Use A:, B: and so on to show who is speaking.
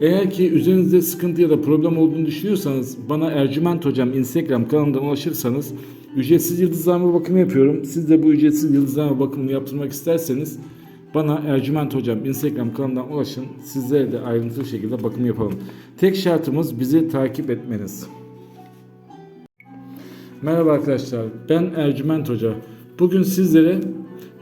A: Eğer ki üzerinizde sıkıntı ya da problem olduğunu düşünüyorsanız bana Ercüment Hocam Instagram kanalından ulaşırsanız ücretsiz yıldızlama bakımı yapıyorum. Siz de bu ücretsiz yıldızlama bakımını yaptırmak isterseniz bana Ercüment Hocam Instagram kanalından ulaşın. Sizlere de ayrıntılı şekilde bakım yapalım. Tek şartımız bizi takip etmeniz. Merhaba arkadaşlar, ben Ercüment Hoca. Bugün sizlere